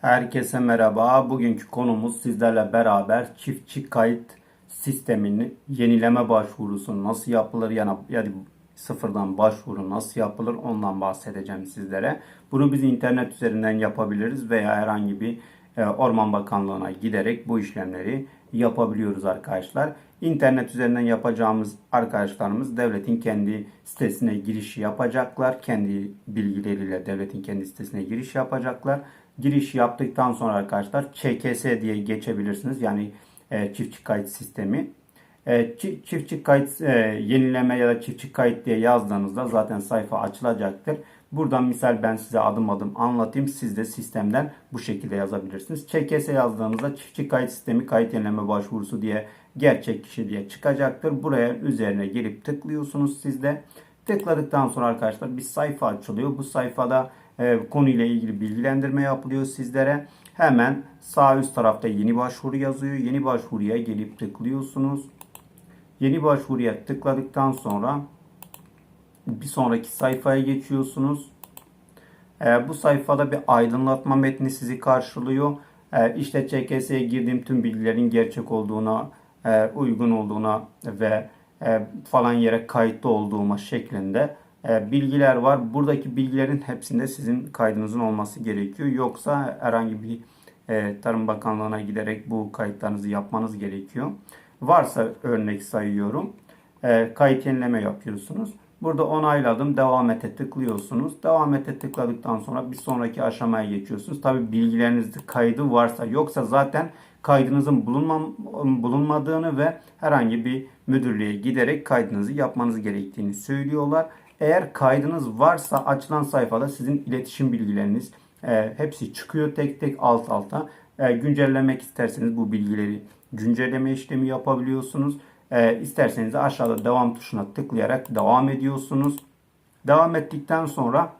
Herkese merhaba. Bugünkü konumuz sizlerle beraber çiftçi kayıt sistemini yenileme başvurusu nasıl yapılır yani, yani sıfırdan başvuru nasıl yapılır ondan bahsedeceğim sizlere. Bunu biz internet üzerinden yapabiliriz veya herhangi bir e, Orman Bakanlığı'na giderek bu işlemleri yapabiliyoruz arkadaşlar. İnternet üzerinden yapacağımız arkadaşlarımız devletin kendi sitesine giriş yapacaklar. Kendi bilgileriyle devletin kendi sitesine giriş yapacaklar. Giriş yaptıktan sonra arkadaşlar ÇKS diye geçebilirsiniz. Yani e, çiftçi kayıt sistemi. E, çi- çiftçi kayıt e, yenileme ya da çiftçi kayıt diye yazdığınızda zaten sayfa açılacaktır. Buradan misal ben size adım adım anlatayım. Siz de sistemden bu şekilde yazabilirsiniz. ÇKS yazdığınızda çiftçi kayıt sistemi kayıt yenileme başvurusu diye gerçek kişi diye çıkacaktır. Buraya üzerine gelip tıklıyorsunuz siz de. Tıkladıktan sonra arkadaşlar bir sayfa açılıyor. Bu sayfada e, konuyla ilgili bilgilendirme yapılıyor sizlere. Hemen sağ üst tarafta yeni başvuru yazıyor. Yeni başvuruya gelip tıklıyorsunuz. Yeni başvuruya tıkladıktan sonra bir sonraki sayfaya geçiyorsunuz. E, bu sayfada bir aydınlatma metni sizi karşılıyor. E, işte ÇKS'ye girdiğim tüm bilgilerin gerçek olduğuna, e, uygun olduğuna ve e, falan yere kayıtlı olduğuma şeklinde e, bilgiler var. Buradaki bilgilerin hepsinde sizin kaydınızın olması gerekiyor. Yoksa herhangi bir e, Tarım Bakanlığı'na giderek bu kayıtlarınızı yapmanız gerekiyor. Varsa örnek sayıyorum. E, kayıt yenileme yapıyorsunuz. Burada onayladım. Devam ete tıklıyorsunuz. Devam ete tıkladıktan sonra bir sonraki aşamaya geçiyorsunuz. Tabi bilgilerinizde kaydı varsa yoksa zaten kaydınızın bulunmam, bulunmadığını ve herhangi bir müdürlüğe giderek kaydınızı yapmanız gerektiğini söylüyorlar. Eğer kaydınız varsa açılan sayfada sizin iletişim bilgileriniz e, hepsi çıkıyor tek tek alt alta. E, güncellemek isterseniz bu bilgileri güncelleme işlemi yapabiliyorsunuz. E, isterseniz aşağıda devam tuşuna tıklayarak devam ediyorsunuz. Devam ettikten sonra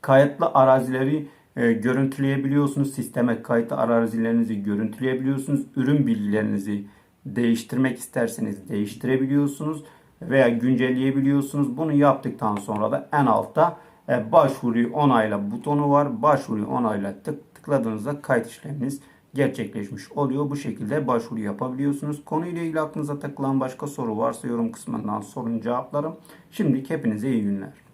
kayıtlı arazileri e, görüntüleyebiliyorsunuz. Sisteme kayıtlı arazilerinizi görüntüleyebiliyorsunuz. Ürün bilgilerinizi değiştirmek isterseniz değiştirebiliyorsunuz veya güncelleyebiliyorsunuz. Bunu yaptıktan sonra da en altta e, başvuruyu onayla butonu var. Başvuruyu onayla tık, tıkladığınızda kayıt işleminiz gerçekleşmiş oluyor. Bu şekilde başvuru yapabiliyorsunuz. Konuyla ilgili aklınıza takılan başka soru varsa yorum kısmından sorun cevaplarım. Şimdilik hepinize iyi günler.